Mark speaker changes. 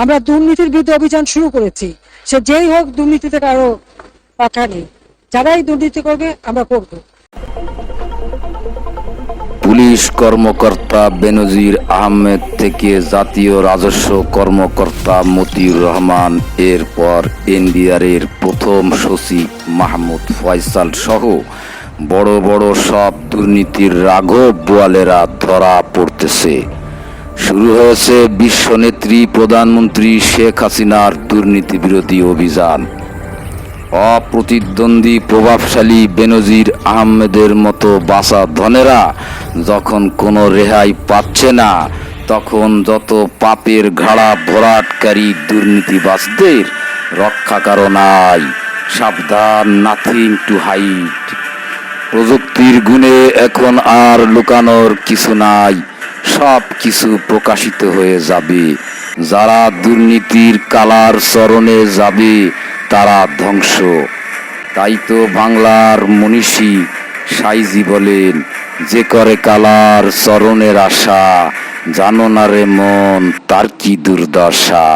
Speaker 1: আমরা দুর্নীতির বিরুদ্ধে অভিযান শুরু করেছি। সে যেই হোক, দুর্নীতি থেকে আরও পাঠা নেই। যারাই দুর্নীতি করবে, আমরা করব।
Speaker 2: পুলিশ কর্মকর্তা বেনজির আহমেদ থেকে জাতীয় রাজস্ব কর্মকর্তা মতিউর রহমান, এরপর এনবিআর এর প্রথম সচিব মাহমুদ ফয়সাল সহ বড় বড় সব দুর্নীতির রাঘব বোয়ালেরা ধরা পড়তেছে। শুরু হয়েছে বিশ্বনেত্রী প্রধানমন্ত্রী শেখ হাসিনার দুর্নীতি বিরোধী অভিযান। অপ্রতিদ্বন্দ্বী প্রভাবশালী বেনজির আহমেদের মতো বাসা ধনেরা যখন কোনো রেহাই পাচ্ছে না, তখন যত পাপের ঘাড়া ভরাটকারী দুর্নীতিবাজদের রক্ষা কারও নাই। সাবধান নাথিং টু হাইট প্রযুক্তির গুণে এখন আর লুকানোর কিছু নাই। সব কিছু প্রকাশিত হয়ে যাবে। যারা দুর্নীতির কালার চরণে যাবে, তারা ধ্বংস। তাই তো বাংলার মনীষী সাইজি বলেন, যে করে কালার চরণের আশা, জানো না রে মন, তার কি দুর্দশা?